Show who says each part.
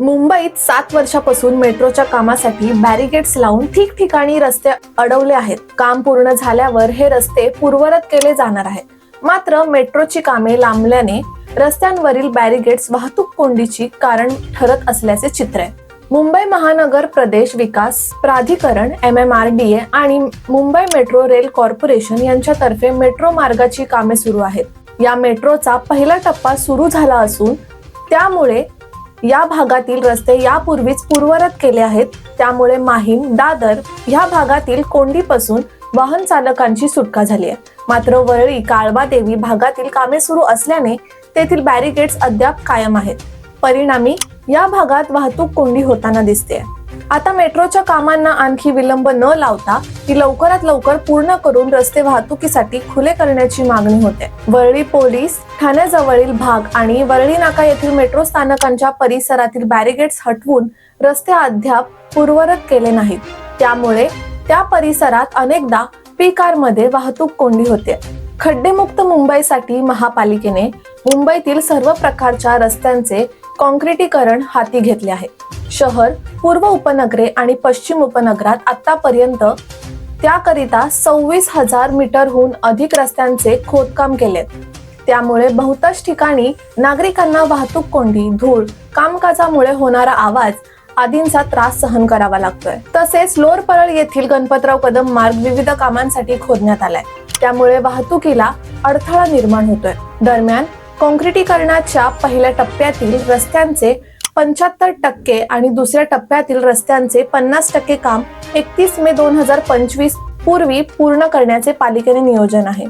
Speaker 1: मुंबईत सात वर्षापासून मेट्रोच्या कामासाठी बॅरिगेट्स लावून ठिकठिकाणी रस्ते अडवले आहेत. काम पूर्ण झाल्यावर हे रस्ते पूर्वरत केले जाणार आहेत. मात्र मेट्रोची कामे लांबल्याने रस्त्यांवरील बॅरिगेट्स वाहतूक कोंडीची कारण ठरत असल्याचे चित्र आहे. मुंबई महानगर प्रदेश विकास प्राधिकरण M M R D A आणि मुंबई मेट्रो रेल कॉर्पोरेशन यांच्यातर्फे मेट्रो मार्गाची कामे सुरू आहेत. या मेट्रोचा पहिला टप्पा सुरू झाला असून त्यामुळे या भागातील रस्ते यापूर्वीच पूर्वरत केले आहेत. त्यामुळे माहीम दादर ह्या भागातील कोंडीपासून वाहन चालकांची सुटका झाली आहे. मात्र वरळी काळबा देवी भागातील कामे सुरू असल्याने तेथील बॅरिकेड्स अद्याप कायम आहेत. परिणामी या भागात वाहतूक कोंडी होताना दिसते आता मेट्रोच्या कामांना आणखी विलंब न लावता ती लवकरात लवकर पूर्ण करून रस्ते वाहतुकीसाठी खुले करण्याची मागणी होते. वरळी पोलीस ठाण्याजवळील भाग आणि वरळी नाका येथील मेट्रो स्थानकांच्या परिसरातील बॅरिगेड्स हटवून रस्ते अद्याप पूर्वरत केले नाहीत. त्यामुळे त्या परिसरात अनेकदा पी कारमध्ये वाहतूक कोंडी होते. खड्डेमुक्त मुंबईसाठी महापालिकेने मुंबईतील सर्व प्रकारच्या रस्त्यांचे कॉन्क्रिटीकरण हाती घेतले आहे. शहर पूर्व उपनगरे आणि पश्चिम उपनगरात आतापर्यंत त्याकरिता सव्वीस हजार मीटरहून अधिक रस्त्यांचे खोदकाम केलेत त्यामुळे बहुतांश ठिकाणी नागरिकांना वाहतूक कोंडी धूळ कामकाजामुळे होणारा आवाज आदींचा त्रास सहन करावा लागतोय. तसेच लोअर परळ येथील गणपतराव कदम मार्ग विविध कामांसाठी खोदण्यात आलाय. त्यामुळे वाहतुकीला अडथळा निर्माण होतोय. दरम्यान कॉन्क्रिटीकरणाच्या पहिल्या टप्प्यातील रस्त्यांचे पंच्याहत्तर टक्के आणि दुसऱ्या टप्प्यातील रस्त्यांचे पन्नास टक्के काम एकतीस मे दोन हजार पंचवीस पूर्वी पूर्ण करण्याचे पालिकेने नियोजन आहे.